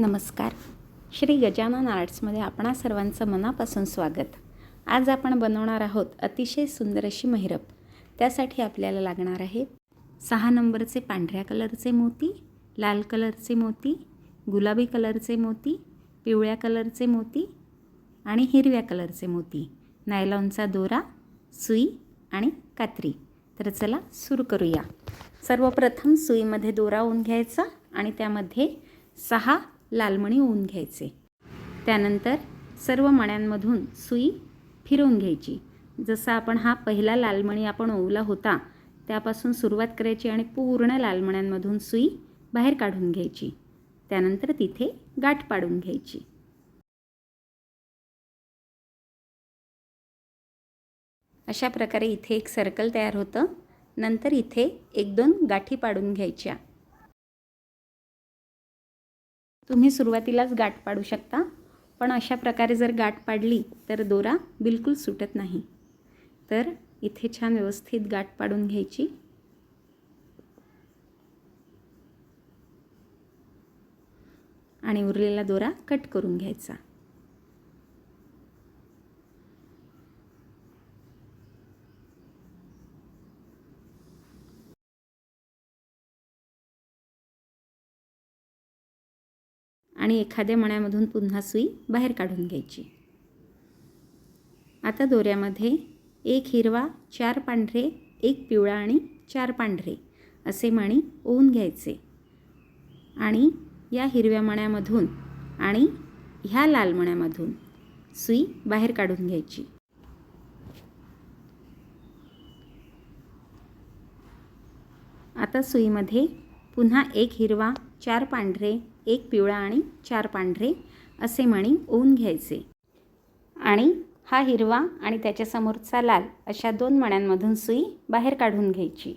नमस्कार. श्री गजानन आर्ट्समध्ये आपणा सर्वांचं मनापासून स्वागत. आज आपण बनवणार आहोत अतिशय सुंदर अशी महिरप. त्यासाठी आपल्याला लागणार आहे सहा नंबरचे पांढऱ्या कलरचे मोती लाल कलरचे मोती गुलाबी कलरचे मोती पिवळ्या कलरचे मोती आणि हिरव्या कलरचे मोती. नायलॉनचा दोरा सुई आणि कात्री. तर चला सुरू करूया. सर्वप्रथम सुईमध्ये दोरा ओन घ्यायचा आणि त्यामध्ये सहा लालमणी ओवून घ्यायचे. त्यानंतर सर्व मण्यांमधून सुई फिरवून घ्यायची. जसा आपण हा पहिला लालमणी आपण ओवला होता त्यापासून सुरुवात करायची आणि पूर्ण लालमण्यांमधून सुई बाहेर काढून घ्यायची. त्यानंतर तिथे गाठ पाडून घ्यायची. अशा प्रकारे इथे एक सर्कल तयार होतं. नंतर इथे एक दोन गाठी पाडून घ्यायच्या. तुम्ही सुरुवातीलाच गाठ पाडू शकता पण अशा प्रकारे जर गाठ पाडली तर दोरा बिलकुल सुटत नाही. तर इथे छान व्यवस्थित गाठ पाडून घ्यायची. आणि उरलेला दोरा कट करून घ्यायचा. आणि एखाद्या मण्यामधून पुन्हा सुई बाहेर काढून घ्यायची. आता दोऱ्यामध्ये एक हिरवा चार पांढरे एक पिवळा आणि चार पांढरे असे मणी ओवून घ्यायचे. आणि या हिरव्या मण्यामधून आणि ह्या लाल मण्यामधून सुई बाहेर काढून घ्यायची. आता सुईमध्ये पुन्हा एक हिरवा चार पांढरे एक पिवळा आणि चार पांढरे असे मणी ओवून घ्यायचे. आणि हा हिरवा आणि त्याच्यासमोरचा लाल अशा दोन मण्यांमधून सुई बाहेर काढून घ्यायची.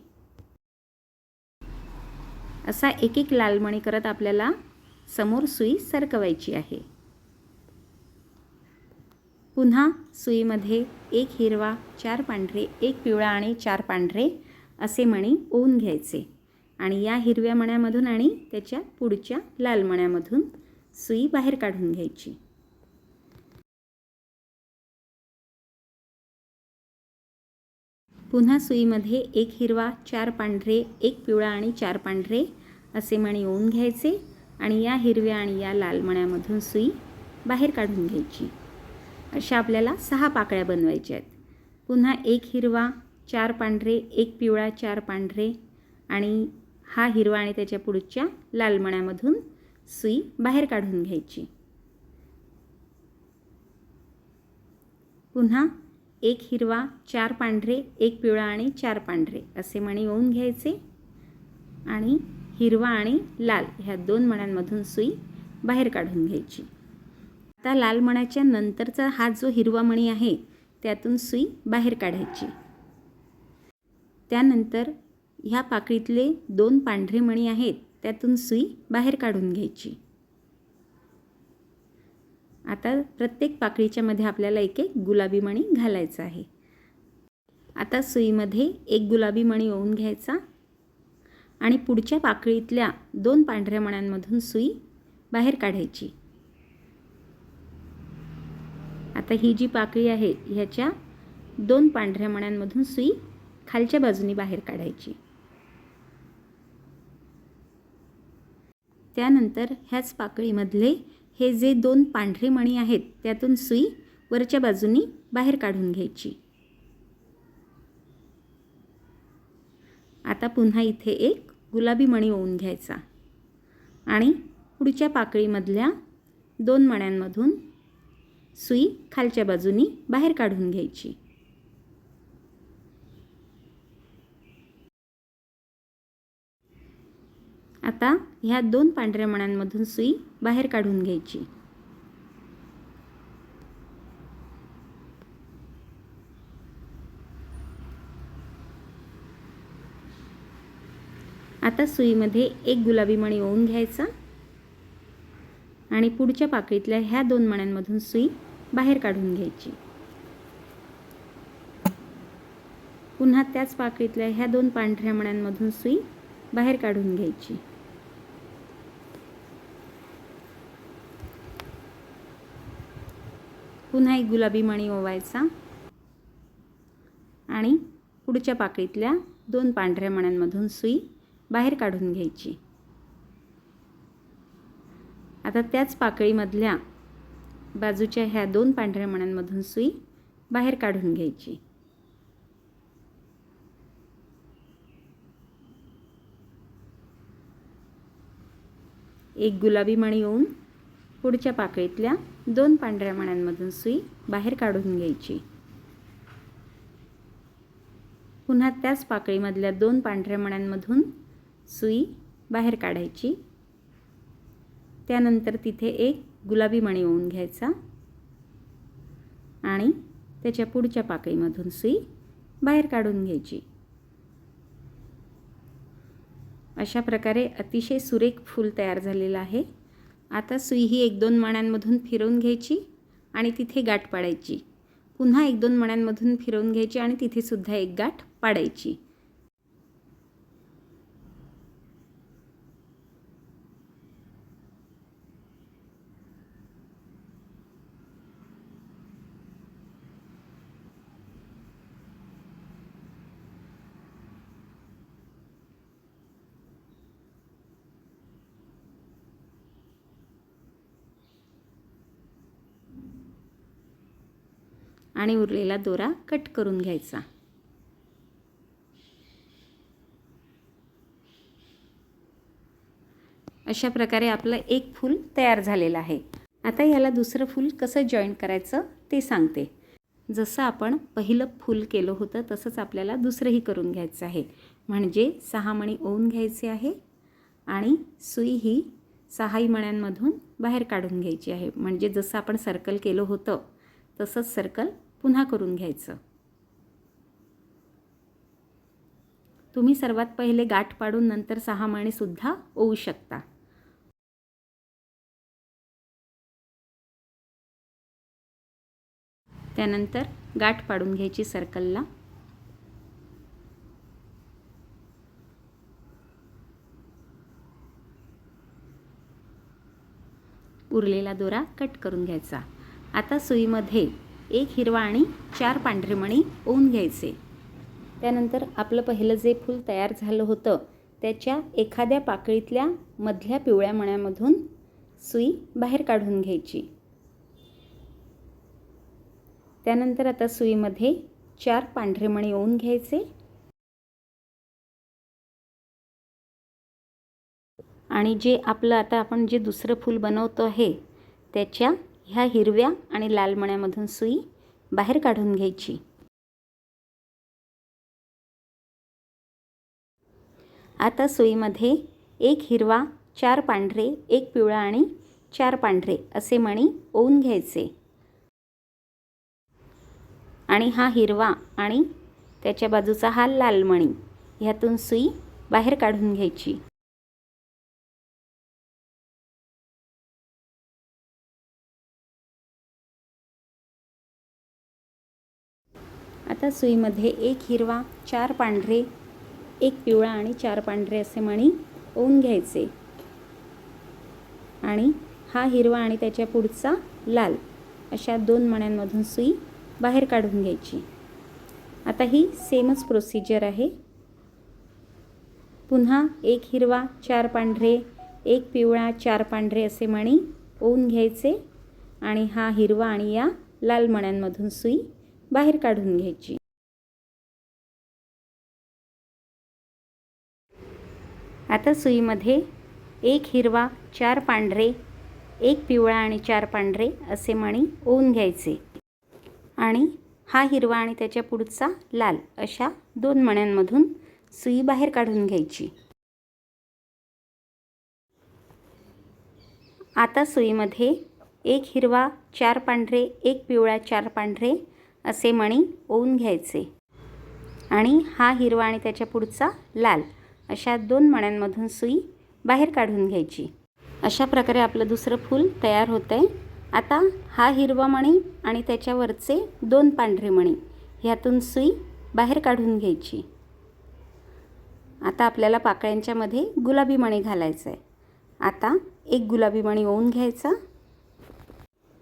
असा एक एक लाल मणी करत आपल्याला समोर सुई सरकवायची आहे. पुन्हा सुईमध्ये एक हिरवा चार पांढरे एक पिवळा आणि चार पांढरे असे मणी ओवून घ्यायचे. आणि या हिरव्या मण्यामधून आणि त्याच्या पुढच्या लाल मण्यामधून सुई बाहेर काढून घ्यायची. पुन्हा सुईमध्ये एक हिरवा चार पांढरे एक पिवळा आणि चार पांढरे असे मणी ओवून घ्यायचे आणि या हिरव्या आणि या लाल मण्यामधून सुई बाहेर काढून घ्यायची. अशा आपल्याला सहा पाकळ्या बनवायच्या आहेत. पुन्हा एक हिरवा चार पांढरे एक पिवळा चार पांढरे आणि हा हिरवा आणि त्याच्या पुढच्या लाल मण्यामधून सुई बाहेर काढून घ्यायची. पुन्हा एक हिरवा चार पांढरे एक पिवळा आणि चार पांढरे असे मणी ओवून घ्यायचे. आणि हिरवा आणि लाल ह्या दोन मण्यांमधून सुई बाहेर काढून घ्यायची. आता लाल मण्याच्या नंतरचा हा जो हिरवा मणी आहे त्यातून सुई बाहेर काढायची. त्यानंतर ह्या पाकळीतले दोन पांढरे मणी आहेत त्यातून सुई बाहेर काढून घ्यायची. आता प्रत्येक पाकळीच्या मध्ये आपल्याला एक एक गुलाबी मणी घालायचा आहे. आता सुईमध्ये एक गुलाबी मणी ओवून घ्यायचा आणि पुढच्या पाकळीतल्या दोन पांढऱ्या मण्यांमधून सुई बाहेर काढायची. आता ही जी पाकळी आहे ह्याच्या दोन पांढऱ्या मण्यांमधून सुई खालच्या बाजूनी बाहेर काढायची. त्यानंतर ह्याच पाकळीमधले हे जे दोन पांढरे मणी आहेत त्यातून सुई वरच्या बाजूनी बाहेर काढून घ्यायची. आता पुन्हा इथे एक गुलाबी मणी ओवून घ्यायचा आणि पुढच्या पाकळीमधल्या दोन मण्यांमधून सुई खालच्या बाजूनी बाहेर काढून घ्यायची. आता ह्या दोन पांढऱ्या मण्यांमधून सुई बाहेर काढून घ्यायची. आता सुईमध्ये एक गुलाबी मणी ओवून घ्यायचा. आणि पुढच्या पाकळीतल्या ह्या दोन मण्यांमधून सुई बाहेर काढून घ्यायची. पुन्हा त्याच पाकळीतल्या ह्या दोन पांढऱ्या मण्यांमधून सुई बाहेर काढून घ्यायची. पुन्हा एक गुलाबी मणी ओवायचा. आणि पुढच्या पाकळीतल्या दोन पांढऱ्या मण्यांमधून सुई बाहेर काढून घ्यायची. आता त्याच पाकळीमधल्या बाजूच्या ह्या दोन पांढऱ्या मण्यांमधून सुई बाहेर काढून घ्यायची. एक गुलाबी मणी येऊन पुढच्या पाकळीतल्या दोन पांढऱ्या मण्यांमधून सुई बाहेर काढून घ्यायची. पुन्हा त्याच पाकळीमधल्या दोन पांढऱ्या मण्यांमधून सुई बाहेर काढायची. त्यानंतर तिथे एक गुलाबी मणी ओवून घ्यायचा आणि त्याच्या पुढच्या पाकळीमधून सुई बाहेर काढून घ्यायची. अशा प्रकारे अतिशय सुरेख फूल तयार झालेलं आहे. आता सुई ही एक दोन मण्यांमधून फिरवून घ्यायची आणि तिथे गाठ पाडायची. पुन्हा एक दोन मण्यांमधून फिरवून घ्यायची आणि तिथेसुद्धा एक गाठ पाडायची. आणि उरलेला दोरा कट करून घ्यायचा. अशा प्रकारे आपलं एक फूल तयार झालेलं आहे. आता याला दुसरं फूल कसं जॉईन करायचं ते सांगते. जसं आपण पहिलं फूल केलं होतं तसंच आपल्याला दुसरंही करून घ्यायचं आहे. म्हणजे सहा मणी ओवून घ्यायचे आहे आणि सुई ही सहाही मण्यांमधून बाहेर काढून घ्यायची आहे. म्हणजे जसं आपण सर्कल केलं होतं तसंच सर्कल पुन्हा करून घ्यायचं. तुम्ही सर्वात पहिले गाठ पाडून नंतर सहा माणेसुद्धा ओवू शकता. त्यानंतर गाठ पाडून घ्यायची सर्कलला. उरलेला दोरा कट करून घ्यायचा. आता सुईमध्ये एक हिरवा आणि चार पांढरे मणी ओवून घ्यायचे. त्यानंतर आपलं पहिलं जे फूल तयार झालं होतं त्याच्या एखाद्या पाकळीतल्या मधल्या पिवळ्या मण्यामधून सुई बाहेर काढून घ्यायची. त्यानंतर आता सुईमध्ये चार पांढरे मणी ओवून घ्यायचे. आणि जे आपलं आता आपण जे दुसरं फूल बनवतो आहे त्याच्या ह्या हिरव्या आणि लाल मण्यामधून सुई बाहेर काढून घ्यायची. आता सुईमध्ये एक हिरवा चार पांढरे एक पिवळा आणि चार पांढरे असे मणी ओवून घ्यायचे. आणि हा हिरवा आणि त्याच्या बाजूचा हा लाल मणी ह्यातून सुई बाहेर काढून घ्यायची. आता सुईमध्ये एक हिरवा चार पांढरे एक पिवळा आणि चार पांढरे असे मणी ओवून घ्यायचे. आणि हा हिरवा आणि त्याच्या पुढचा लाल अशा दोन मण्यांमधून सुई बाहेर काढून घ्यायची. आता ही सेमच प्रोसिजर आहे. पुन्हा एक हिरवा चार पांढरे एक पिवळा चार पांढरे असे मणी ओवून घ्यायचे आणि हा हिरवा आणि या लाल मण्यांमधून सुई बाहेर काढून घ्यायची. आता सुईमध्ये एक हिरवा चार पांढरे एक पिवळा आणि चार पांढरे असे मणी ओवून घ्यायचे. आणि हा हिरवा आणि त्याच्या पुढचा लाल अशा दोन मण्यांमधून सुई बाहेर काढून घ्यायची. आता सुईमध्ये एक हिरवा चार पांढरे एक पिवळा चार पांढरे असे मणी ओवून घ्यायचे. आणि हा हिरवा आणि त्याच्या पुढचा लाल अशा दोन मण्यांमधून सुई बाहेर काढून घ्यायची. अशा प्रकारे आपलं दुसरं फूल तयार होतं आहे आता हा हिरवा मणी आणि त्याच्यावरचे दोन पांढरे मणी ह्यातून सुई बाहेर काढून घ्यायची. आता आपल्याला पाकळ्यांच्यामध्ये गुलाबी मणी घालायचं आहे आता एक गुलाबी मणी ओवून घ्यायचा.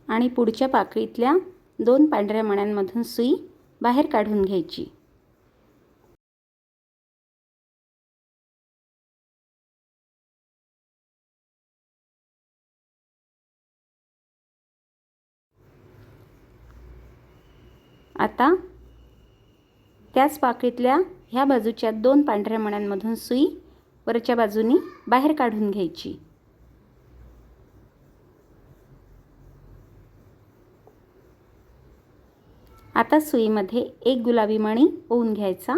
आणि पुढच्या पाकळीतल्या दोन पांढऱ्या मण्यांमधून सुई बाहेर काढून घ्यायची. आता त्याच पाकळीतल्या ह्या बाजूच्या दोन पांढऱ्या मण्यांमधून सुई वरच्या बाजूनी बाहेर काढून घ्यायची. आता सुईमध्ये एक गुलाबी मणी ओवून घ्यायचा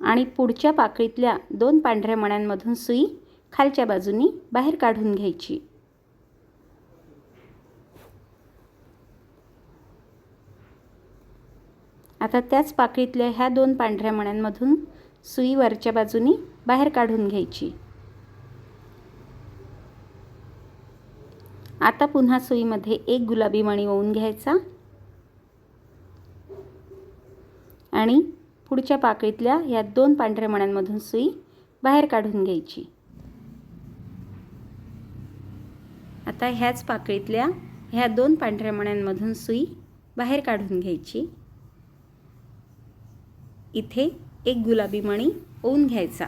आणि पुढच्या पाकळीतल्या दोन पांढऱ्या मण्यांमधून सुई खालच्या बाजूनी बाहेर काढून घ्यायची. आता त्याच पाकळीतल्या ह्या दोन पांढऱ्या मण्यांमधून सुई वरच्या बाजूनी बाहेर काढून घ्यायची. आता पुन्हा सुईमध्ये एक गुलाबी मणी ओवून घ्यायचा आणि पुढच्या पाकळीतल्या ह्या दोन पांढऱ्या मण्यांमधून सुई बाहेर काढून घ्यायची. आता ह्याच पाकळीतल्या ह्या दोन पांढऱ्या मण्यांमधून सुई बाहेर काढून घ्यायची. इथे एक गुलाबी मणी ओवून घ्यायचा.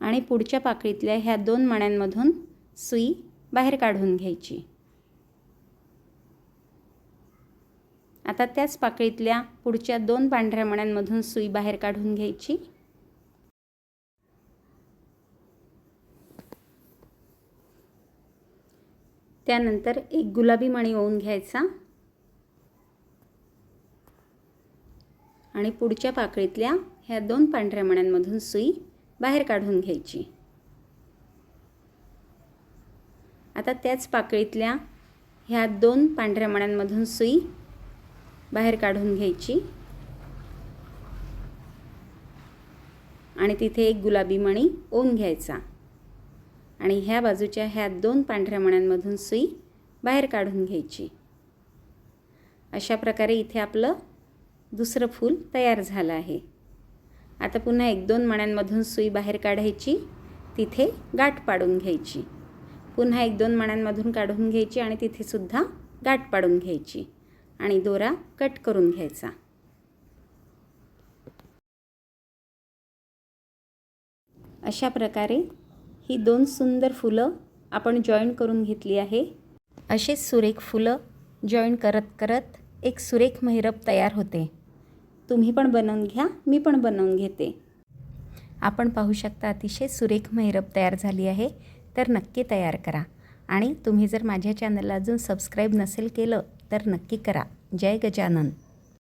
आणि पुढच्या पाकळीतल्या ह्या दोन मण्यांमधून सुई बाहेर काढून घ्यायची. आता त्याच पाकळीतल्या पुढच्या दोन पांढऱ्या मण्यांमधून सुई बाहेर काढून घ्यायची. त्यानंतर एक गुलाबी मणी ओवून घ्यायचा. आणि पुढच्या पाकळीतल्या ह्या दोन पांढऱ्या मण्यांमधून सुई बाहेर काढून घ्यायची. आता त्याच पाकळीतल्या ह्या दोन पांढऱ्या मण्यांमधून सुई बाहेर काढून घ्यायची. आणि तिथे एक गुलाबी मणी ओन घ्यायचा. आणि ह्या बाजूच्या ह्या दोन पांढऱ्या मण्यांमधून सुई बाहेर काढून घ्यायची. अशा प्रकारे इथे आपलं दुसरं फूल तयार झालं आहे. आता पुन्हा एक दोन मण्यांमधून सुई बाहेर काढायची तिथे गाठ पाडून घ्यायची. पुन्हा एक दोन मण्यांमधून काढून घ्यायची आणि तिथेसुद्धा गाठ पाडून घ्यायची. आणि दोरा कट करून घ्यायचा. अशा प्रकारे ही दोन सुंदर फुलं आपण जॉईन करून घेतली आहे. असेच सुरेख फुलं जॉईन करत करत एक सुरेख मेहरब तयार होते. तुम्ही पण बनवून घ्या मी पण बनवून घेते. आपण पाहू शकता अतिशय सुरेख मेहरब तयार झाली आहे तर नक्की तयार करा. आणि तुम्ही जर माझ्या चॅनलला अजून सबस्क्राईब नसेल केलं तर नक्की करा. जय गजानन.